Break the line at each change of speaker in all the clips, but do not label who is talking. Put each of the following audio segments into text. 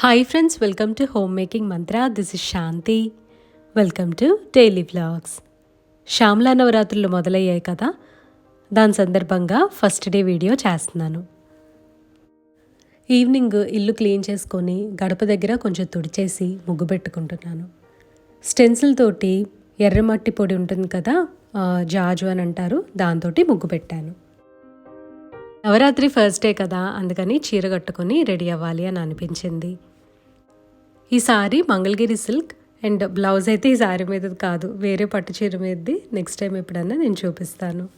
Hi friends welcome to home making Mantra this is Shanti welcome to daily vlogs Shyamala నవరాత్రులు మొదలయ్యాయి కదా దాని సందర్భంగా ఫస్ట్ డే వీడియో చేస్తున్నాను ఈవినింగ్ ఇల్లు క్లీన్ చేసుకొని గడప దగ్గర కొంచెం తుడిచేసి ముగ్గు పెట్టుకుంటున్నాను. స్టెన్సిల్ తోటి ఎర్రమట్టి పొడి ఉంటుంది కదా జాజు అని అంటారు దాంతో ముగ్గు పెట్టాను. నవరాత్రి ఫస్ట్ డే కదా అందుకని చీర కట్టుకొని రెడీ అవ్వాలి అని అనిపించింది. ఈ sari Mangalagiri silk and blouse అయితే ఈ సారీ మీదది కాదు. వేరే పట్టు చీర మీదది. నెక్స్ట్ టైం ఎప్పుడన్నా నేను చూపిస్తాను.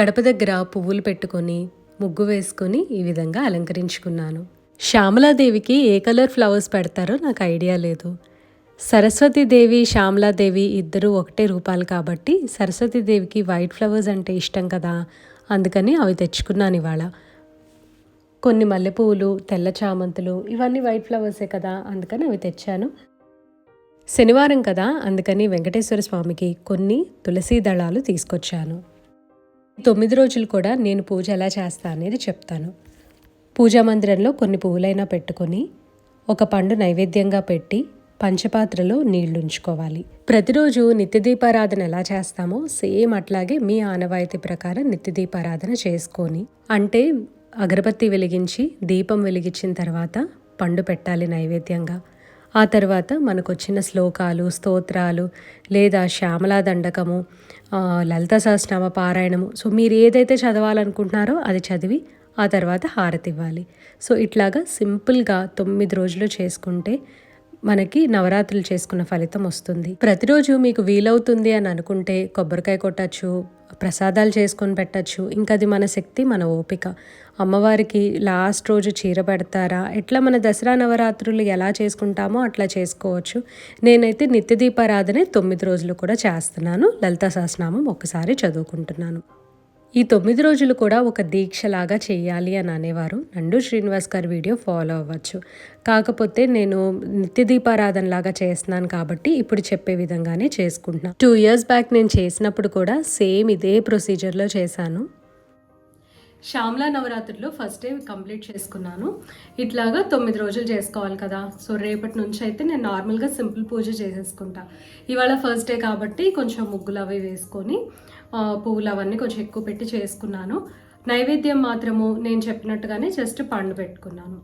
గడప దగ్గర పువ్వులు పెట్టుకొని ముగ్గు వేసుకొని ఈ విధంగా అలంకరించుకున్నాను. శ్యామలాదేవికి ఏ కలర్ ఫ్లవర్స్ పెడతారో నాకు ఐడియా లేదు. సరస్వతీదేవి శ్యామలాదేవి ఇద్దరు ఒకటే రూపాలు కాబట్టి సరస్వతీదేవికి వైట్ ఫ్లవర్స్ అంటే ఇష్టం కదా. అందుకని అవి తెచ్చుకున్నాను ఇవాళ. కొన్ని మల్లెపూలు తెల్ల చామంతులు ఇవన్నీ వైట్ ఫ్లవర్సే కదా అందుకని అవి తెచ్చాను. శనివారం కదా అందుకని వెంకటేశ్వర స్వామికి కొన్ని తులసీ దళాలు తీసుకొచ్చాను. తొమ్మిది రోజులు కూడా నేను పూజ ఎలా చేస్తా అనేది చెప్తాను. పూజా మందిరంలో కొన్ని పువ్వులైనా పెట్టుకొని ఒక పండు నైవేద్యంగా పెట్టి పంచపాత్రలో నీళ్ళుంచుకోవాలి ప్రతిరోజు నిత్యదీపారాధన ఎలా చేస్తామో సేమ్ అట్లాగే మీ ఆనవాయితీ ప్రకారం నిత్యదీపారాధన చేసుకొని అంటే అగరబత్తి వెలిగించి దీపం వెలిగించిన తర్వాత పండు పెట్టాలి నైవేద్యంగా. ఆ తర్వాత మనకు వచ్చిన శ్లోకాలు స్తోత్రాలు లేదా శ్యామలా దండకము లలిత సహస్రనామ పారాయణము. సో మీరు ఏదైతే చదవాలనుకుంటున్నారో అది చదివి ఆ తర్వాత హారతి ఇవ్వాలి. సో ఇట్లాగా సింపుల్గా తొమ్మిది రోజులు చేసుకుంటే మనకి నవరాత్రులు చేసుకున్న ఫలితం వస్తుంది. ప్రతిరోజు మీకు వీలవుతుంది అని అనుకుంటే కొబ్బరికాయ కొట్టచ్చు ప్రసాదాలు చేసుకొని పెట్టచ్చు. ఇంకా అది మన శక్తి మన ఓపిక. అమ్మవారికి లాస్ట్ రోజు చీర పెడతారా? ఎట్లా మన దసరా నవరాత్రులు ఎలా చేసుకుంటామో అట్లా చేసుకోవచ్చు. నేనైతే నిత్య దీపారాధనే తొమ్మిది రోజులు కూడా చేస్తున్నాను. లలితా సహస్రనామం ఒకసారి చదువుకుంటున్నాను. ఈ తొమ్మిది రోజులు కూడా ఒక దీక్షలాగా చేయాలి అని అనేవారు. నండు శ్రీనివాస్ గారి వీడియో ఫాలో అవ్వచ్చు. కాకపోతే నేను నిత్య దీపారాధన లాగా చేస్తున్నాను కాబట్టి ఇప్పుడు చెప్పే విధంగానే చేసుకుంటున్నాను టూ ఇయర్స్ బ్యాక్ నేను చేసినప్పుడు కూడా సేమ్ ఇదే ప్రొసీజర్లో చేశాను. శ్యామలా నవరాత్రిలో ఫస్ట్ డే కంప్లీట్ చేసుకున్నాను. ఇట్లాగా తొమ్మిది రోజులు చేసుకోవాలి కదా. సో రేపటి నుంచి అయితే నేను నార్మల్గా సింపుల్ పూజ చేసేసుకుంటా. ఇవాళ ఫస్ట్ డే కాబట్టి కొంచెం ముగ్గులు అవి వేసుకొని పువ్వులు అవన్నీ కొంచెం ఎక్కువ పెట్టి చేసుకున్నాను. నైవేద్యం మాత్రము నేను చెప్పినట్టుగానే జస్ట్ పండు పెట్టుకున్నాను.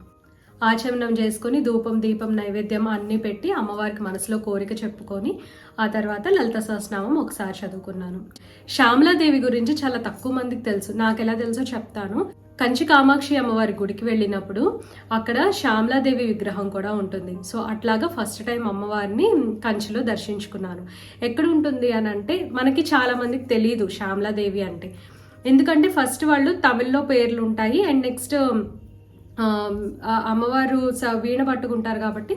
ఆచమనం చేసుకొని ధూపం దీపం నైవేద్యం అన్నీ పెట్టి అమ్మవారికి మనసులో కోరిక చెప్పుకొని ఆ తర్వాత లలిత సహస్రనామం ఒకసారి చదువుకున్నాను. శ్యామలాదేవి గురించి చాలా తక్కువ మందికి తెలుసు. నాకు ఎలా తెలుసో చెప్తాను. కంచి కామాక్షి అమ్మవారి గుడికి వెళ్ళినప్పుడు అక్కడ శ్యామలాదేవి విగ్రహం కూడా ఉంటుంది. సో అట్లాగా ఫస్ట్ టైం అమ్మవారిని కంచిలో దర్శించుకున్నాను. ఎక్కడ ఉంటుంది అని అంటే మనకి చాలా మందికి తెలియదు శ్యామలాదేవి అంటే. ఎందుకంటే ఫస్ట్ వాళ్ళు తమిళ్ళో పేర్లు ఉంటాయి. అండ్ నెక్స్ట్ అమ్మవారు స వీణ పట్టుకుంటారు కాబట్టి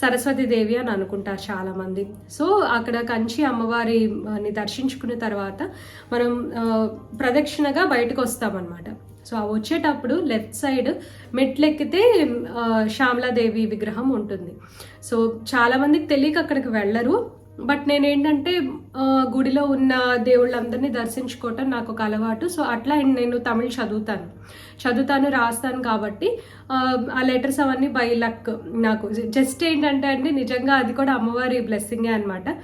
సరస్వతి దేవి అని అనుకుంటారు చాలామంది. సో అక్కడ కంచి అమ్మవారిని దర్శించుకున్న తర్వాత మనం ప్రదక్షిణగా బయటకు వస్తామన్నమాట సో ఆ వచ్చేటప్పుడు లెఫ్ట్ సైడ్ మెట్లెక్కితే శ్యామలాదేవి విగ్రహం ఉంటుంది. సో చాలామందికి తెలియక అక్కడికి వెళ్ళరు. బట్ నేనేంటంటే గుడిలో ఉన్న దేవుళ్ళందరినీ దర్శించుకోవటం నాకు ఒక అలవాటు. సో అట్లా నేను తమిళ్ చదువుతాను. చదువుతాను రాస్తాను కాబట్టి ఆ, లెటర్స్ అవన్నీ బై లక్ నాకు. జస్ట్ ఏంటంటే అండి నిజంగా అది కూడా అమ్మవారి బ్లెస్సింగే అనమాట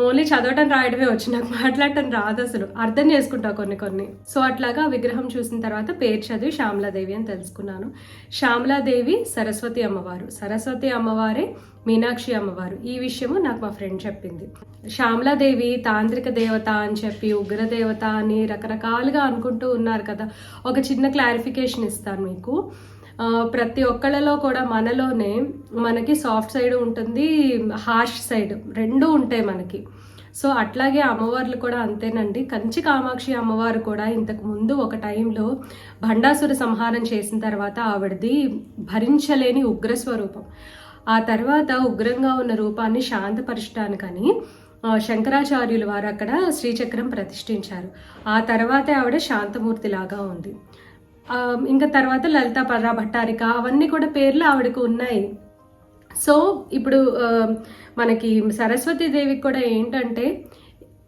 ఓన్లీ చదవటం రాయడమే వచ్చి. నాకు మాట్లాడటం రాదు అసలు. అర్థం చేసుకుంటా కొన్ని కొన్ని. సో అట్లాగా విగ్రహం చూసిన తర్వాత పేరు చదివి శ్యామలాదేవి అని తెలుసుకున్నాను. శ్యామలాదేవి సరస్వతి అమ్మవారు. సరస్వతి అమ్మవారే మీనాక్షి అమ్మవారు. ఈ విషయము నాకు మా ఫ్రెండ్ చెప్పింది. శ్యామలాదేవి తాంత్రిక దేవత అని చెప్పి ఉగ్రదేవత అని రకరకాలుగా అనుకుంటూ ఉన్నారు కదా. ఒక చిన్న క్లారిఫికేషన్ ఇస్తాను మీకు. ప్రతి ఒక్కళ్ళలో కూడా మనలోనే మనకి సాఫ్ట్ సైడ్ ఉంటుంది హార్ష్ సైడ్ రెండు ఉంటాయి మనకి. సో అట్లాగే అమ్మవార్లు కూడా అంతేనండి. కంచి కామాక్షి అమ్మవారు కూడా ఇంతకు ముందు ఒక టైంలో భండాసుర సంహారం చేసిన తర్వాత ఆవిడది భరించలేని ఉగ్ర స్వరూపం. ఆ తర్వాత ఉగ్రంగా ఉన్న రూపాన్ని శాంతపరచడానికని శంకరాచార్యుల శంకరాచార్యులు వారు అక్కడ శ్రీచక్రం ప్రతిష్ఠించారు. ఆ తర్వాతే ఆవిడ శాంతమూర్తి లాగా ఉంది ఇంకా తర్వాత లలిత పర్రా భట్టారిక అవన్నీ కూడా పేర్లు ఆవిడకు ఉన్నాయి. సో ఇప్పుడు మనకి సరస్వతి దేవికి కూడా ఏంటంటే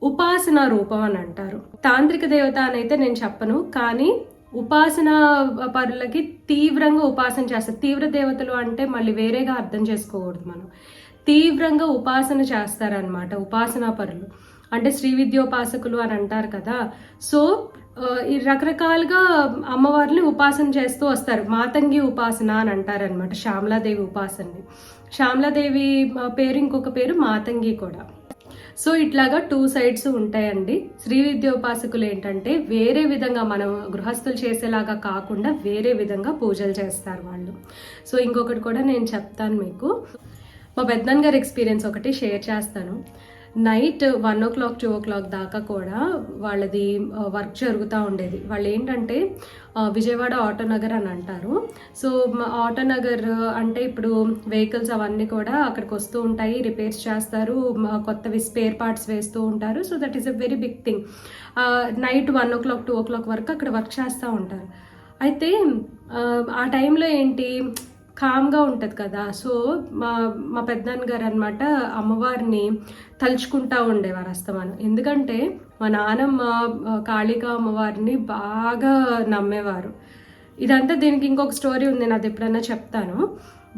ఉపాసన రూపం అని అంటారు. తాంత్రిక దేవత అని అయితే నేను చెప్పను కానీ ఉపాసన పరులకి తీవ్రంగా ఉపాసన చేస్తారు. తీవ్ర దేవతలు అంటే మళ్ళీ వేరేగా అర్థం చేసుకోకూడదు మనం. తీవ్రంగా ఉపాసన చేస్తారనమాట ఉపాసనా పరులు. అంటే శ్రీ విద్యోపాసకులు అని అంటారు కదా. సో ఈ రకరకాలుగా అమ్మవారిని ఉపాసన చేస్తూ వస్తారు. మాతంగి ఉపాసన అని అంటారనమాట శ్యామలాదేవి ఉపాసనని. శ్యామలాదేవి పేరు ఇంకొక పేరు మాతంగి కూడా. సో ఇట్లాగా టూ సైడ్స్ ఉంటాయండి. శ్రీ విద్యోపాసకులు ఏంటంటే వేరే విధంగా మనం గృహస్థులు చేసేలాగా కాకుండా వేరే విధంగా పూజలు చేస్తారు వాళ్ళు. సో ఇంకొకటి కూడా నేను చెప్తాను మీకు. మా పెద్దన్ గారి ఎక్స్పీరియన్స్ ఒకటి షేర్ చేస్తాను. Night one o'clock two o'clock దాకా కూడా వాళ్ళది వర్క్ జరుగుతూ ఉండేది. వాళ్ళు ఏంటంటే విజయవాడ విజయవాడ ఆటోనగర్ అని అంటారు. సో ఆటో ఆటోనగర్ అంటే ఇప్పుడు వెహికల్స్ అవన్నీ కూడా అక్కడికి వస్తూ ఉంటాయి రిపేర్స్ చేస్తారు కొత్తవి స్పేర్ పార్ట్స్ వేస్తూ ఉంటారు. So that is a very big thing night one o'clock two o'clock వరకు అక్కడ వర్క్ చేస్తూ ఉంటారు. అయితే ఆ, ఆ టైంలో ఏంటి కామ్గా ఉంటుంది కదా. సో మా మా పెద్దనాన్న గారు అనమాట అమ్మవారిని తలుచుకుంటా ఉండేవారు అస్తమానం. ఎందుకంటే మా నానమ్మ కాళికా అమ్మవారిని బాగా నమ్మేవారు. ఇదంతా దీనికి ఇంకొక స్టోరీ ఉంది నాది అది ఎప్పుడన్నా చెప్తాను.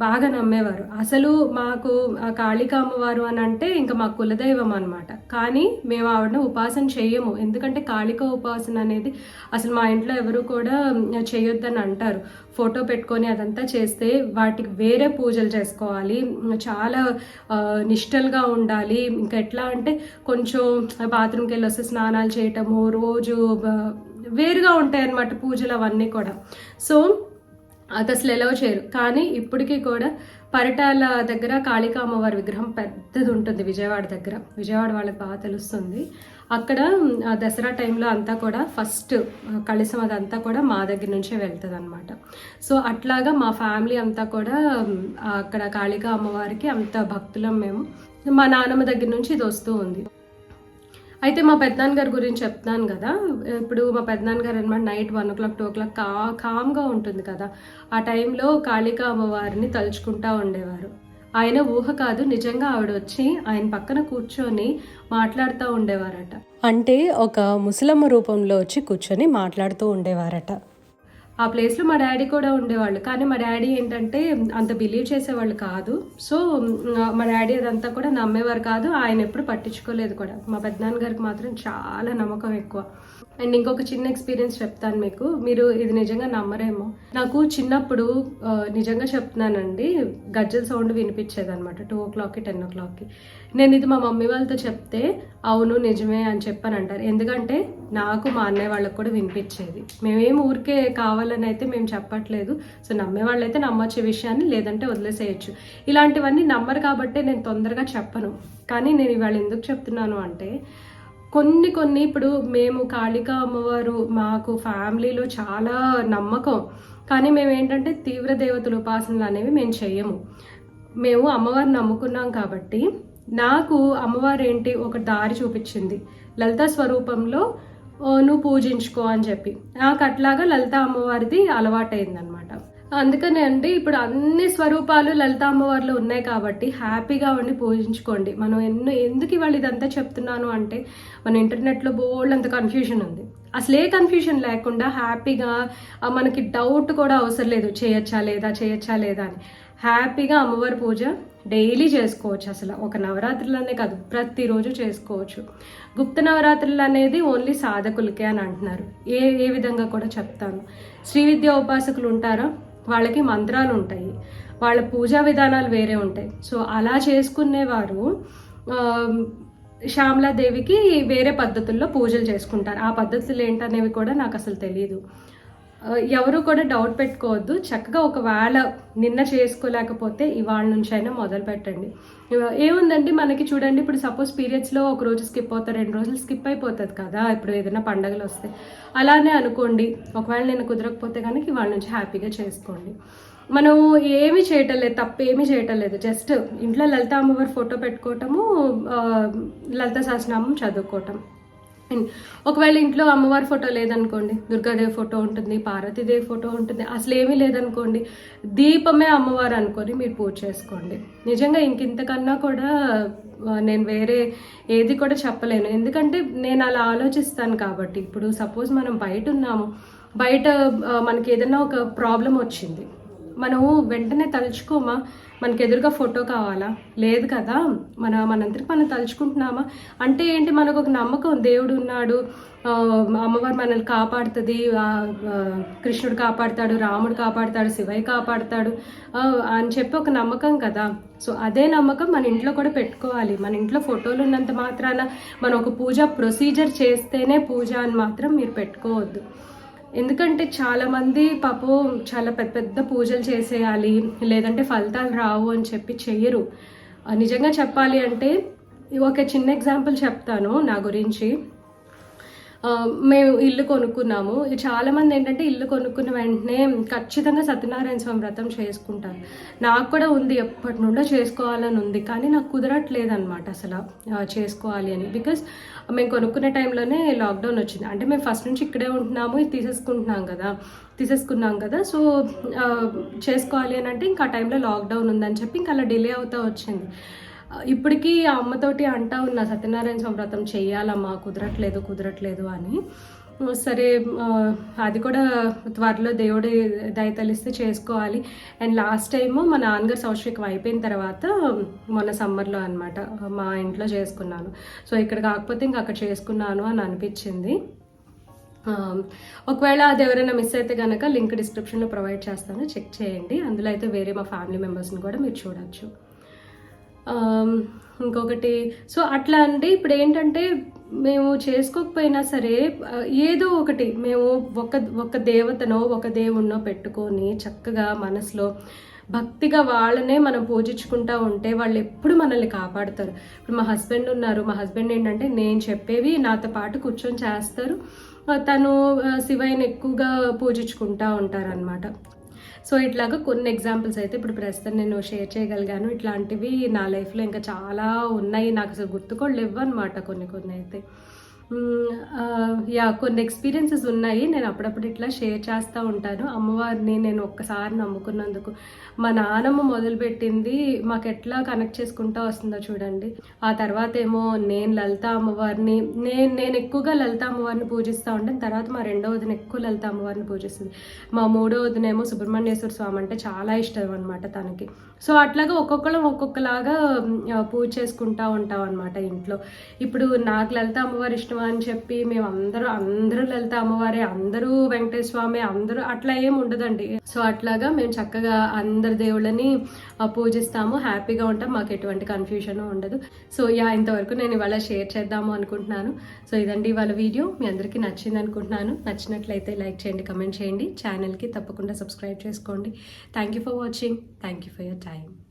బాగా నమ్మేవారు. అసలు మాకు ఆ కాళికా అమ్మవారు అని అంటే ఇంకా మా కులదైవం అనమాట కానీ మేము ఆవిడని ఉపాసన చెయ్యము. ఎందుకంటే కాళిక ఉపాసన అనేది అసలు మా ఇంట్లో ఎవరు కూడా చేయొద్దని అంటారు. ఫోటో పెట్టుకొని అదంతా చేస్తే వాటికి వేరే పూజలు చేసుకోవాలి. చాలా నిష్టలుగా ఉండాలి. ఇంకా ఎట్లా అంటే కొంచెం బాత్రూమ్కి వెళ్ళి వస్తే స్నానాలు చేయటము రోజు వేరుగా ఉంటాయి అన్నమాట పూజలు అవన్నీ కూడా. సో అది అసలు ఎలా చేయరు. కానీ ఇప్పటికీ కూడా పరిటాల దగ్గర కాళికా అమ్మవారి విగ్రహం పెద్దది ఉంటుంది విజయవాడ దగ్గర. విజయవాడ వాళ్ళకి బాగా తెలుస్తుంది. అక్కడ దసరా టైంలో అంతా కూడా ఫస్ట్ కళిసం అదంతా కూడా మా దగ్గర నుంచే వెళ్తుంది అనమాట సో అట్లాగా మా ఫ్యామిలీ అంతా కూడా అక్కడ కాళికా అమ్మవారికి అంత భక్తులం మేము. మా నాన్నమ్మ దగ్గర నుంచి ఇది వస్తూ ఉంది. అయితే మా పెద్దనాన్న గారి గురించి చెప్తున్నాను కదా. ఇప్పుడు మా పెద్దనాన్న గారు అనమాట night one o'clock two o'clock కా కామ్గా ఉంటుంది కదా. ఆ టైంలో కాళికా అమ్మవారిని తలుచుకుంటా ఉండేవారు. ఆయన ఊహ కాదు నిజంగా ఆవిడ వచ్చి ఆయన పక్కన కూర్చొని మాట్లాడుతూ ఉండేవారట. అంటే ఒక ముసలమ్మ రూపంలో వచ్చి కూర్చొని మాట్లాడుతూ ఉండేవారట. ఆ ప్లేస్లో మా డాడీ కూడా ఉండేవాళ్ళు. కానీ మా డాడీ ఏంటంటే అంత బిలీవ్ చేసేవాళ్ళు కాదు. సో మా డాడీ అదంతా కూడా నమ్మేవారు కాదు. ఆయన ఎప్పుడు పట్టించుకోలేదు కూడా. మా పెద్దనాన్నగారికి మాత్రం చాలా నమ్మకం ఎక్కువ. అండ్ ఇంకొక చిన్న ఎక్స్పీరియన్స్ చెప్తాను మీకు. మీరు ఇది నిజంగా నమ్మరేమో. నాకు చిన్నప్పుడు నిజంగా చెప్తున్నానండి గజ్జల సౌండ్ వినిపించేది అనమాట టూ ఓ క్లాక్కి టెన్ ఓ క్లాక్కి నేను ఇది మా మమ్మీ వాళ్ళతో చెప్తే అవును నిజమే అని చెప్పని అంటారు. ఎందుకంటే నాకు మా అన్నయ్య వాళ్ళకి కూడా వినిపించేది. మేమేం ఊరికే కావాలని అయితే మేము చెప్పట్లేదు. సో నమ్మే వాళ్ళైతే నమ్మొచ్చే విషయాన్ని లేదంటే వదిలేసేయచ్చు. ఇలాంటివన్నీ నమ్మరు కాబట్టే నేను తొందరగా చెప్పను. కానీ నేను ఇవాళ ఎందుకు చెప్తున్నాను అంటే కొన్ని కొన్ని ఇప్పుడు మేము కాళికా అమ్మవారు మాకు ఫ్యామిలీలో చాలా నమ్మకం. కానీ మేము ఏంటంటే తీవ్ర దేవతల ఉపాసనలు అనేవి మేము చేయము. మేము అమ్మవారిని నమ్ముకున్నాం కాబట్టి నాకు అమ్మవారు ఏంటి ఒక దారి చూపించింది. లలిత స్వరూపంలో నువ్వు పూజించుకో అని చెప్పి. నాకు అట్లాగా లలిత అమ్మవారిది అలవాటైందనమాట అందుకనే అండి ఇప్పుడు అన్ని స్వరూపాలు లలిత అమ్మవారిలో ఉన్నాయి కాబట్టి హ్యాపీగా ఉండి పూజించుకోండి. మనం ఎన్నో ఎందుకు ఇవాళ ఇదంతా చెప్తున్నాను అంటే మన ఇంటర్నెట్లో బోల్డ్ అంత కన్ఫ్యూజన్ ఉంది. అసలే కన్ఫ్యూషన్ కన్ఫ్యూజన్ లేకుండా హ్యాపీగా మనకి డౌట్ కూడా అవసరం లేదు. చేయొచ్చా లేదా చేయొచ్చా లేదా అని. హ్యాపీగా అమ్మవారి పూజ డైలీ చేసుకోవచ్చు అసలు. ఒక నవరాత్రులనే కాదు ప్రతిరోజు చేసుకోవచ్చు. గుప్త నవరాత్రులు అనేది ఓన్లీ సాధకులకే అని అంటున్నారు. ఏ ఏ విధంగా కూడా చెప్తాను. శ్రీ విద్యా ఉపాసకులు ఉంటారా? వాళ్ళకి మంత్రాలు ఉంటాయి. వాళ్ళ పూజా విధానాలు వేరే ఉంటాయి. సో అలా చేసుకునేవారు శ్యామలాదేవికి వేరే పద్ధతుల్లో పూజలు చేసుకుంటారు. ఆ పద్ధతులు ఏంటనేవి కూడా నాకు అసలు తెలియదు ఎవరు కూడా డౌట్ పెట్టుకోవద్దు. చక్కగా ఒకవేళ నిన్న చేసుకోలేకపోతే ఇవాళ నుంచి అయినా మొదలు పెట్టండి. ఏముందండి మనకి చూడండి ఇప్పుడు సపోజ్ పీరియడ్స్లో ఒక రోజు స్కిప్ అవుతారు రెండు రోజులు స్కిప్ అయిపోతుంది కదా ఇప్పుడు ఏదైనా పండగలు వస్తే. అలానే అనుకోండి ఒకవేళ నేను కుదరకపోతే కనుక ఇవాళ నుంచి హ్యాపీగా చేసుకోండి. మనం ఏమీ చేయటం లేదు తప్పు ఏమీ చేయటం లేదు జస్ట్ ఇంట్లో లలిత అమ్మవారి ఫోటో పెట్టుకోవటము లలిత సహస్రనామం చదువుకోవటం. అండ్ ఒకవేళ ఇంట్లో అమ్మవారి ఫోటో లేదనుకోండి దుర్గాదేవి ఫోటో ఉంటుంది పార్వతీదేవి ఫోటో ఉంటుంది అసలు ఏమీ లేదనుకోండి దీపమే అమ్మవారు అనుకొని మీరు పూజ చేసుకోండి. నిజంగా ఇంక ఇంతకన్నా కూడా నేను వేరే ఏది కూడా చెప్పలేను. ఎందుకంటే నేను అలా ఆలోచిస్తాను కాబట్టి. ఇప్పుడు సపోజ్ మనం బయట ఉన్నాము బయట మనకి ఏదైనా ఒక ప్రాబ్లం వచ్చింది మనము వెంటనే తలుచుకోమా? మనకి ఎదురుగా ఫోటో కావాలా? లేదు కదా? మన మనందరికి మనం తలుచుకుంటున్నామా? అంటే ఏంటి? మనకు ఒక నమ్మకం. దేవుడు ఉన్నాడు. అమ్మవారు మనల్ని కాపాడుతుంది. కృష్ణుడు కాపాడుతాడు రాముడు కాపాడుతాడు శివయ్య కాపాడుతాడు. అని చెప్పి ఒక నమ్మకం కదా. సో అదే నమ్మకం మన ఇంట్లో కూడా పెట్టుకోవాలి. మన ఇంట్లో ఫోటోలు ఉన్నంత మాత్రాన మనం ఒక పూజ ప్రొసీజర్ చేస్తేనే పూజ అని మాత్రం మీరు పెట్టుకోవద్దు. ఎందుకంటే చాలామంది పాపం చాలా పెద్ద పెద్ద పూజలు చేసేయాలి లేదంటే ఫలితాలు రావు అని చెప్పి చెయ్యరు. నిజంగా చెప్పాలి అంటే ఒక చిన్న ఎగ్జాంపుల్ చెప్తాను నా గురించి. మేము ఇల్లు కొనుక్కున్నాము. చాలామంది ఏంటంటే ఇల్లు కొనుక్కున్న వెంటనే ఖచ్చితంగా సత్యనారాయణ స్వామి వ్రతం చేసుకుంటారు. నాకు కూడా ఉంది ఎప్పటి నుండో చేసుకోవాలని ఉంది కానీ నాకు కుదరట్లేదు అనమాట అసలు చేసుకోవాలి అని. బికాస్ మేము కొనుక్కునే టైంలోనే లాక్డౌన్ వచ్చింది. అంటే మేము ఫస్ట్ నుంచి ఇక్కడే ఉంటున్నాము ఇది తీసేసుకుంటున్నాం కదా తీసేసుకున్నాం కదా. సో చేసుకోవాలి అని అంటే ఇంకా ఆ టైంలో లాక్డౌన్ ఉందని చెప్పి ఇంకా అలా డిలే అవుతూ వచ్చింది. ఇప్పటికీ ఆ అమ్మతోటి అంటా ఉన్నా సత్యనారాయణ స్వామి వ్రతం చెయ్యాలమ్మా కుదరట్లేదు కుదరట్లేదు అని. సరే అది కూడా త్వరలో దేవుడి దయ తలిస్తే చేసుకోవాలి. అండ్ లాస్ట్ టైము మా నాన్నగారు సంవత్సరం అయిపోయిన తర్వాత మొన్న సమ్మర్లో అనమాట మా ఇంట్లో చేసుకున్నాను. సో ఇక్కడ కాకపోతే ఇంకా అక్కడ చేసుకున్నాను అని అనిపించింది. ఒకవేళ అది ఎవరైనా మిస్ అయితే కనుక లింక్ డిస్క్రిప్షన్లో ప్రొవైడ్ చేస్తాను చెక్ చేయండి. అందులో అయితే వేరే మా ఫ్యామిలీ మెంబర్స్ని కూడా మీరు చూడొచ్చు. ఇంకొకటి సో అట్లా అంటే ఇప్పుడు ఏంటంటే మేము చేసుకోకపోయినా సరే ఏదో ఒకటి మేము ఒక ఒక దేవతనో ఒక దేవుణ్ణో పెట్టుకొని చక్కగా మనసులో భక్తిగా వాళ్ళనే మనం పూజించుకుంటా ఉంటే వాళ్ళు ఎప్పుడు మనల్ని కాపాడుతారు. ఇప్పుడు మా హస్బెండ్ ఉన్నారు. మా హస్బెండ్ ఏంటంటే నేను చెప్పేవి నాతో పాటు కూర్చొని చేస్తారు. తను శివయ్యని ఎక్కువగా పూజించుకుంటా ఉంటారనమాట సో ఇట్లాగా కొన్ని ఎగ్జాంపుల్స్ అయితే ఇప్పుడు ప్రస్తుతం నేను షేర్ చేయగలిగాను. ఇట్లాంటివి నా లైఫ్లో ఇంకా చాలా ఉన్నాయి. నాకు అసలు గుర్తుకోళ్ళు లేవు అనమాట కొన్ని కొన్ని అయితే. యా కొన్ని ఎక్స్పీరియన్సెస్ ఉన్నాయి. నేను అప్పుడప్పుడు ఇట్లా షేర్ చేస్తూ ఉంటాను. అమ్మవారిని నేను ఒక్కసారి నమ్ముకున్నందుకు. మా నానమ్మ మొదలుపెట్టింది మాకు ఎట్లా కనెక్ట్ చేసుకుంటూ వస్తుందో చూడండి. ఆ తర్వాత ఏమో నేను లలిత అమ్మవారిని నేను నేను ఎక్కువగా లలిత అమ్మవారిని పూజిస్తూ ఉంటాను. తర్వాత మా రెండో వదిన ఎక్కువ లలిత అమ్మవారిని పూజిస్తుంది. మా మూడో వదినేమో సుబ్రహ్మణ్యేశ్వర స్వామి అంటే చాలా ఇష్టం అనమాట తనకి. సో అట్లాగా ఒక్కొక్కరం ఒక్కొక్కలాగా పూజ చేసుకుంటా ఉంటాం అనమాట ఇంట్లో. ఇప్పుడు నాకు లలిత అమ్మవారి ఇష్టం అని చెప్పి మేము అందరూ అందరూ లలిత అమ్మవారే అందరూ వెంకటేశ్వర స్వామి అందరూ అట్లా ఏం ఉండదండి. సో అట్లాగా మేము చక్కగా అందరి దేవుళ్ళని పూజిస్తాము. హ్యాపీగా ఉంటాం. మాకు ఎటువంటి కన్ఫ్యూషన్ ఉండదు. సో యా ఇంతవరకు నేను ఇవాళ షేర్ చేద్దాము అనుకుంటున్నాను. సో ఇదండి ఇవాళ వీడియో మీ అందరికీ నచ్చింది అనుకుంటున్నాను. నచ్చినట్లయితే లైక్ చేయండి కమెంట్ చేయండి. ఛానల్కి తప్పకుండా సబ్స్క్రైబ్ చేసుకోండి. Thank you for watching thank you for your time